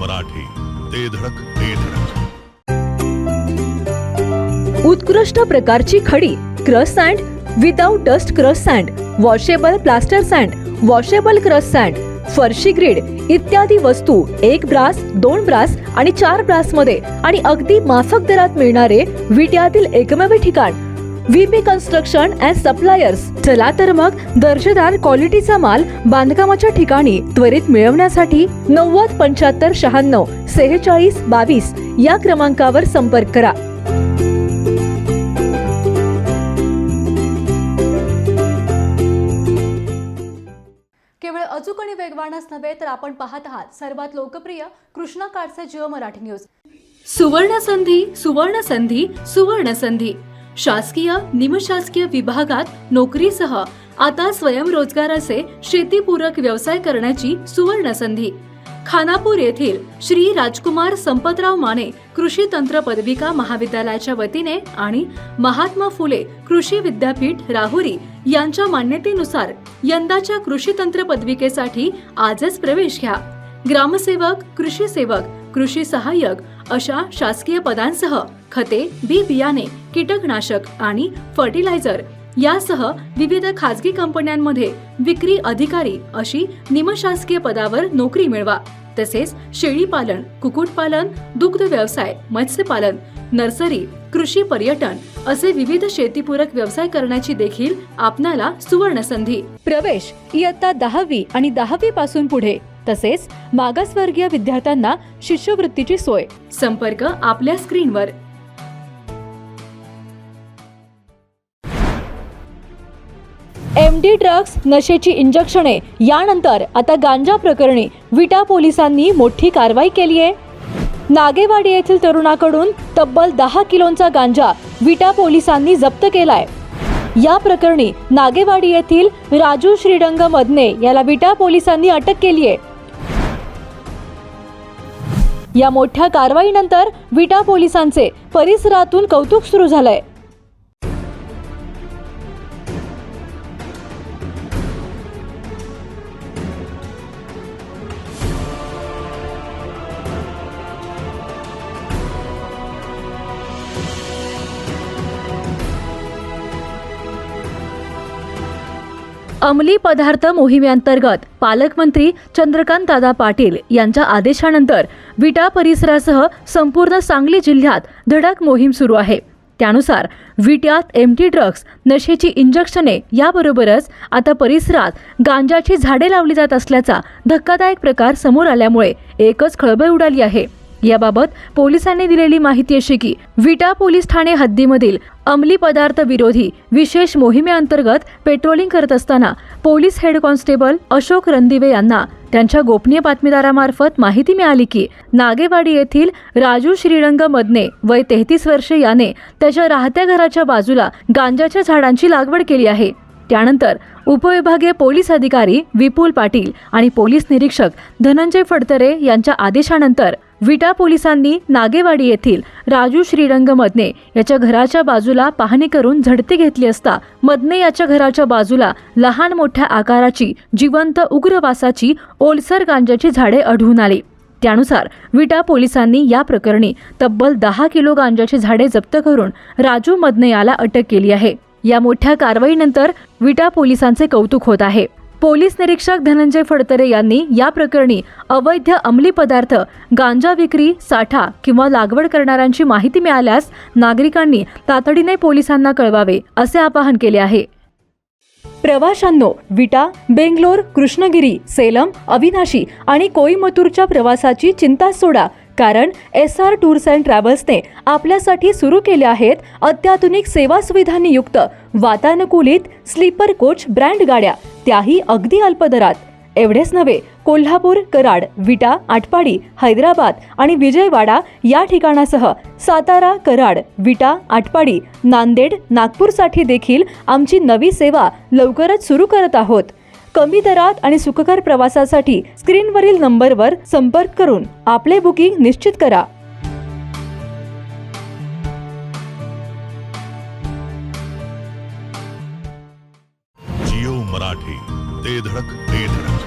मराठी. ते धडक ते धडक. उत्कृष्ट प्रकारची खडी crush sand without dust crush sand washable plaster sand washable crush sand फरशी ग्रीड इत्यादी वस्तू एक ब्रास दोन ब्रास आणि चार ब्रासमध्ये आणि अगदी माफक दरात मिळणारे विट्यातील एकमेव ठिकाण व्हीपी कन्स्ट्रक्शन अँड सप्लायर्स चला तर मग दर्जेदार क्वालिटीचा माल बांधकामाच्या ठिकाणी त्वरित मिळवण्यासाठी नव्वद पंच्याहत्तर शहाण्णव सेहेचाळीस बावीस या क्रमांकावर संपर्क करा. केवळ अचूक आणि वेगवानच नव्हे तर आपण पाहत आहात सर्वात लोकप्रिय कृष्णा काडसे जिओ मराठी न्यूज सुवर्ण संधी सुवर्ण संधी सुवर्ण संधी. शासकीय निमशासकीय विभागात नोकरीसह आता स्वयंरोजगाराचे शेतीपूरक व्यवसाय करण्याची सुवर्ण संधी खानापूर येथील श्री राजकुमार संपतराव माने कृषी तंत्र पदविका महाविद्यालयाच्या वतीने आणि महात्मा फुले कृषी विद्यापीठ राहुरी यांच्या मान्यतेनुसार यंदाच्या कृषी तंत्र पदविकेसाठी आजच प्रवेश घ्या. ग्रामसेवक कृषी सेवक कृषी सहाय्यक अशा शासकीय पदांसह खते बी बियाणे कीटकनाशक आणि फर्टिलायझर यासह विविध खाजगी कंपन्यांमध्ये विक्री अधिकारी अशी निमशासकीय पदावर नोकरी मिळवा. तसेच शेळीपालन कुक्कुटपालन दुग्ध व्यवसाय मत्स्यपालन नर्सरी कृषी पर्यटन असे विविध शेतीपूरक व्यवसाय करण्याची देखील आपणाला सुवर्ण संधी प्रवेश इयत्ता दहावी आणि दहावी पासून पुढे. तसेच मागासवर्गीय विद्यार्थ्यांना शिष्यवृत्तीची सोय. संपर्क आपल्या स्क्रीनवर. एम डी ड्रग्स नशेची इंजेक्शने यानंतर आता गांजा प्रकरणी विटा पोलिसांनी मोठी कारवाई केली आहे. नागेवाडी येथील तरुणाकडून तब्बल दहा किलोंचा गांजा विटा पोलिसांनी जप्त केलाय. या प्रकरणी नागेवाडी येथील राजू श्रीरंग मदने याला विटा पोलिसांनी अटक केली आहे. या मोठ्या कारवाईनंतर विटा पोलिसांचे परिसरातून कौतुक सुरू झालंय. अंमली पदार्थ मोहिमेअंतर्गत पालकमंत्री चंद्रकांत दादा पाटील यांच्या आदेशानंतर विटा परिसरासह संपूर्ण सांगली जिल्ह्यात धडक मोहीम सुरू आहे. त्यानुसार विट्यात एम टी ड्रग्ज नशेची इंजेक्शने याबरोबरच आता परिसरात गांजाची झाडे लावली जात असल्याचा धक्कादायक प्रकार समोर आल्यामुळे एकच खळबळ उडाली आहे. याबाबत पोलिसांनी दिलेली माहिती अशी की विटा पोलीस ठाणे हद्दीमधील अंमली पदार्थ विरोधी विशेष मोहिमेअंतर्गत पेट्रोलिंग करत असताना police head constable Ashok Randive यांना त्यांच्या गोपनीय बातमीदारामार्फत माहिती मिळाली की नागेवाडी येथील राजू श्रीरंग मदने वय तेहतीस वर्षे याने त्याच्या राहत्या घराच्या बाजूला गांजाच्या झाडांची लागवड केली आहे. त्यानंतर उपविभागीय पोलीस अधिकारी विपुल पाटील आणि पोलीस निरीक्षक धनंजय फडतरे यांच्या आदेशानंतर विटा पोलिसांनी नागेवाडी येथील राजू श्रीरंग मदने याच्या घराच्या बाजूला पाहणी करून झडती घेतली असता मदने याच्या घराच्या बाजूला लहान मोठ्या आकाराची जिवंत उग्रवासाची ओलसर गांजाची झाडे आढळून आली. त्यानुसार विटा पोलिसांनी या प्रकरणी तब्बल दहा किलो गांजाची झाडे जप्त करून राजू मदने याला अटक केली आहे. या मोठ्या कारवाईनंतर विटा पोलिसांचे कौतुक होत आहे. पोलीस निरीक्षक धनंजय फडतरे यांनी या प्रकरणी अवैध अंमली पदार्थ गांजा विक्री साठा किंवा लागवड करणाऱ्यांची माहिती मिळाल्यास नागरिकांनी तातडीने पोलिसांना कळवावे असे आवाहन केले आहे. प्रवाशांनो विटा बेंगलोर कृष्णगिरी सेलम अविनाशी आणि कोईमतूरच्या प्रवासाची चिंता सोडा कारण एस आर टूर्स अँड ट्रॅव्हल्सने आपल्यासाठी सुरू केले आहेत अत्याधुनिक सेवा सुविधांनी युक्त वातानुकूलित स्लीपर कोच ब्रँड गाड्या. त्याही अगदी अल्प दरात. एवढेच नव्हे कोल्हापूर कराड विटा आटपाडी हैदराबाद आणि विजयवाडा या ठिकाणासह सातारा कराड विटा आटपाडी नांदेड नागपूरसाठी देखील आमची नवी सेवा लवकरच सुरू करत आहोत. कमी दरात आणि सुखकर प्रवासासाठी स्क्रीनवरील नंबरवर संपर्क करून आपले बुकिंग निश्चित करा. मराठी. ते धडक ते धडक.